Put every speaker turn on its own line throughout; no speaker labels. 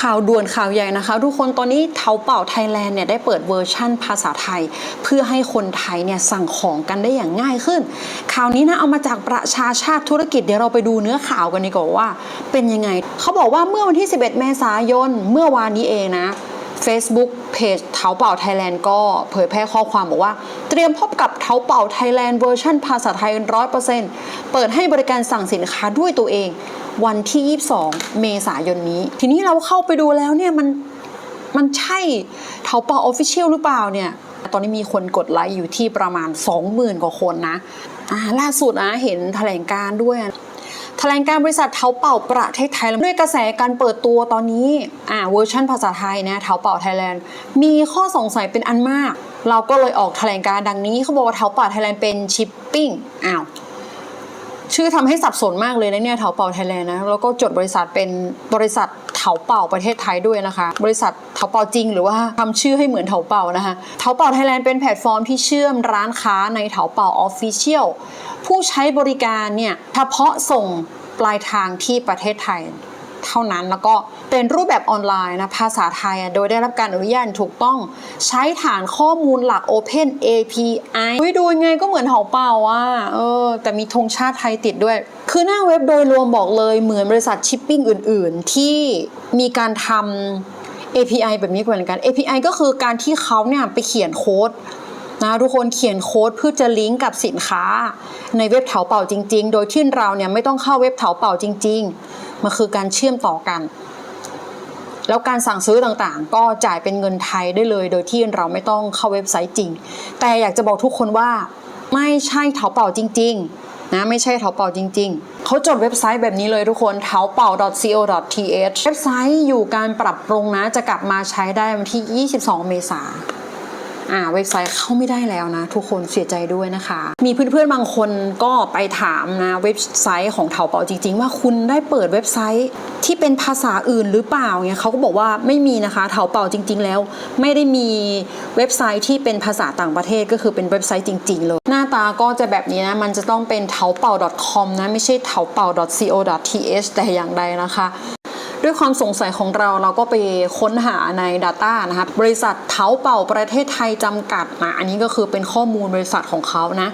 ข่าวด่วนข่าวใหญ่นะคะ ทุกคนตอนนี้เทาเป่าไทยแลนด์เนี่ยได้เปิดเวอร์ชั่นภาษาไทย เพื่อให้คนไทยเนี่ยสั่งของกันได้อย่างง่ายขึ้น ข่าวนี้นะเอามาจากประชาชาติธุรกิจเดี๋ยวเราไปดูเนื้อข่าวกันดีกว่าว่า เป็นยังไง เขาบอกว่าเมื่อวันที่ 11 เมษายนเมื่อวานนี้เองนะ Facebook เพจเทาเป่าไทยแลนด์ก็เผยแพร่ข้อความบอกว่า เตรียมพบกับเทาเป่าไทยแลนด์เวอร์ชันภาษาไทย 100%เปิดให้บริการสั่งสินค้าด้วยตัวเอง วันที่ 22 เมษายนนี้ ทีนี้เราเข้าไปดูแล้วเนี่ยมันมันใช่เทาเป่าออฟฟิเชียลหรือเปล่าเนี่ย ตอนนี้มีคนกดไลค์อยู่ที่ประมาณ 20,000 กว่าคนนะอ่าล่าสุดนะเห็นแถลงการ์ด้วยแถลงการบริษัทเทาเป่าประเทศไทยด้วยกระแสการเปิดตัวตอนนี้อ่าเวอร์ชันภาษาไทยนะเทาเป่าไทยแลนด์มีข้อสงสัยเป็นอันมาก เราก็เลยออกแถลงการ์ดังนี้เขาบอกว่าเทาเป่าไทยแลนด์เป็นชิปปิ้งอ้าว ชื่อทำให้สับสนมากเลยนะเนี่ยเถาเป่าไทยแลนด์นะแล้วก็จดบริษัทเป็นบริษัทเถาเป่าประเทศไทยด้วยนะคะ บริษัทเถาเป่าจริง หรือว่าทำชื่อให้เหมือนเถาเป่านะคะเถาเป่าไทยแลนด์เป็นแพลตฟอร์มที่เชื่อมร้านค้าในเถาเป่าออฟฟิเชียลผู้ใช้บริการเนี่ยเฉพาะส่งปลายทางที่ประเทศไทย เท่านั้น แล้วก็เป็นรูปแบบออนไลน์นะภาษาไทยโดยได้รับการอนุญาตถูกต้องใช้ฐานข้อมูลหลัก Open API ดูยังไงก็เหมือนเถาเป่าอะเออแต่มีธงชาติไทยติดด้วย คือหน้าเว็บโดยรวมบอกเลยเหมือนบริษัทชิปปิ้งอื่น ๆ ที่มีการทำ API แบบนี้เหมือนกัน API ก็คือการที่เขาเนี่ยไปเขียนโค้ดนะทุกคนเขียนโค้ดเพื่อจะลิงก์กับสินค้า ในเว็บเถาเป่าจริง ๆ โดยที่เราเนี่ยไม่ต้องเข้าเว็บเถาเป่าจริง ๆ มันคือการเชื่อมต่อกัน แล้วการสั่งซื้อต่างๆ ก็จ่ายเป็นเงินไทยได้เลย โดยที่เราไม่ต้องเข้าเว็บไซต์จริง แต่อยากจะบอกทุกคนว่า ไม่ใช่เถาเป่าจริง ๆ นะไม่ใช่เถาเป่าจริง ๆ เขาจดเว็บไซต์แบบนี้เลยทุกคนเถาเป่า .co.th เว็บไซต์อยู่การปรับปรุงนะจะกลับมาใช้ได้วันที่ 22 เมษายน อ่าเว็บไซต์เข้าไม่ได้แล้วนะ ทุกคนเสียใจด้วยนะคะ มีเพื่อนๆบางคนก็ไปถามนะเว็บไซต์ของเถาเป่าจริง ๆ ว่าคุณได้เปิดเว็บไซต์ที่เป็นภาษาอื่นหรือเปล่าเนี่ยเขาก็บอกว่าไม่มีนะคะเถาเป่าจริง ๆ แล้ว ไม่ได้มีเว็บไซต์ที่เป็นภาษาต่างประเทศก็คือเป็นเว็บไซต์จริง ๆ เลย หน้าตาก็จะแบบนี้นะมันจะต้องเป็นเถาเป่า .com นะไม่ใช่เถาเป่า .co.th แต่อย่างใดนะคะ ด้วยความสงสัยของเราเราก็ไปค้นหาใน Data นะคะบริษัทเท้าเป่าประเทศไทยจำกัดนะอันนี้ก็คือเป็นข้อมูลบริษัทของเขานะ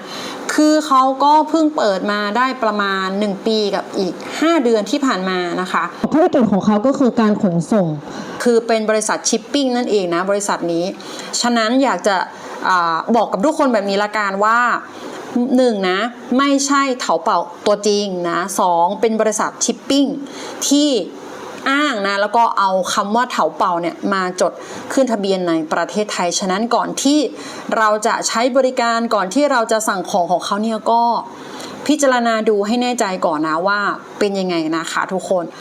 คือเขาก็เพิ่งเปิดมาได้ประมาณ 1 ปีกับอีก 5 เดือนที่ผ่านมานะคะธุรกิจของเขาก็คือการขนส่ง คือเป็นบริษัทชิปปิ้งนั่นเองนะบริษัทนี้ ฉะนั้นอยากจะอาบอกกับทุกคนแบบนี้ละกันว่าหนึ่งนะไม่ใช่เถาเป่าตัวจริงนะสองเป็นบริษัทชิปปิ้งที่ อ้างนะแล้วก็เอาคำว่าเถาเป่าเนี่ยมาจดขึ้นทะเบียนในประเทศไทย ฉะนั้นก่อนที่เราจะใช้บริการก่อนที่เราจะสั่งของของเขาเนี่ยก็พิจารณาดูให้แน่ใจก่อนนะว่าเป็นยังไงนะคะทุกคน